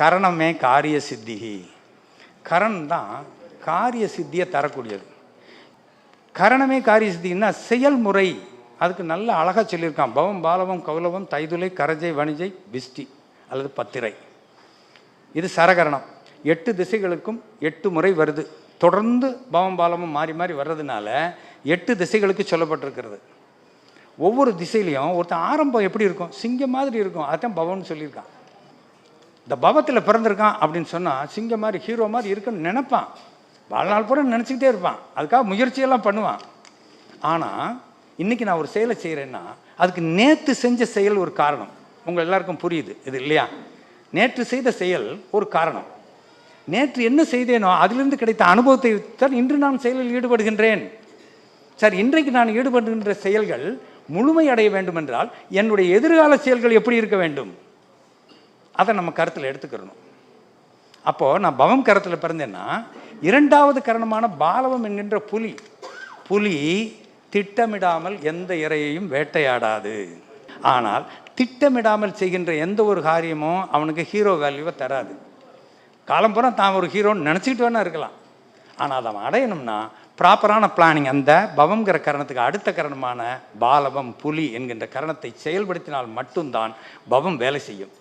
கரணமே காரிய சித்திகி கரண் தான் காரிய சித்தியை தரக்கூடியது. கரணமே காரிய சித்தின்னா செயல்முறை. அதுக்கு நல்ல அழகாக சொல்லியிருக்கான். பவம் பாலவம் கௌலவம் தைதுலை கரஜை வணிஜை பிஸ்டி அல்லது பத்திரை. இது சரகரணம். எட்டு திசைகளுக்கும் எட்டு முறை வருது. தொடர்ந்து பவம் பாலமும் மாறி மாறி வர்றதுனால எட்டு திசைகளுக்கு சொல்லப்பட்டிருக்கிறது. ஒவ்வொரு திசையிலையும் ஒருத்தன் ஆரம்பம் எப்படி இருக்கும்? சிங்கம் மாதிரி இருக்கும். அதான் பவம்னு சொல்லியிருக்கான். இந்த பவத்தில் பிறந்திருக்கான் அப்படின்னு சொன்னால் சிங்கம் மாதிரி ஹீரோ மாதிரி இருக்குன்னு நினைப்பான். வாழ்நாள் பூரா நினச்சிக்கிட்டே இருப்பான். அதுக்காக முயற்சியெல்லாம் பண்ணுவான். ஆனால் இன்றைக்கி நான் ஒரு செயலை செய்கிறேன்னா அதுக்கு நேற்று செஞ்ச செயல் ஒரு காரணம். உங்கள் எல்லாருக்கும் புரியுது. இது இல்லையா? நேற்று செய்த செயல் ஒரு காரணம். நேற்று என்ன செய்தேனோ அதிலிருந்து கிடைத்த அனுபவத்தை தான் இன்று நான் செயலில் ஈடுபடுகின்றேன். சார் இன்றைக்கு நான் ஈடுபடுகின்ற செயல்கள் முழுமை அடைய வேண்டுமென்றால் என்னுடைய எதிர்கால செயல்கள் எப்படி இருக்க வேண்டும்? அதை நம்ம கருத்தில் எடுத்துக்கிறணும். அப்போது நான் பவம் கரத்தில் பிறந்தேன்னா இரண்டாவது கரணமான பாலவம் என்கின்ற புலி புலி திட்டமிடாமல் எந்த இரையையும் வேட்டையாடாது. ஆனால் திட்டமிடாமல் செய்கின்ற எந்த ஒரு காரியமும் அவனுக்கு ஹீரோ வேல்யூவை தராது. காலம்புறம் தான் ஒரு ஹீரோன்னு நினச்சிக்கிட்டு வேணா இருக்கலாம். ஆனால் அதை அவன் அடையணும்னா ப்ராப்பரான பிளானிங் அந்த பவங்கிற கரணத்துக்கு அடுத்த கரணமான பாலவம் புலி என்கின்ற கரணத்தை செயல்படுத்தினால் மட்டும்தான் பவம் வேலை செய்யும்.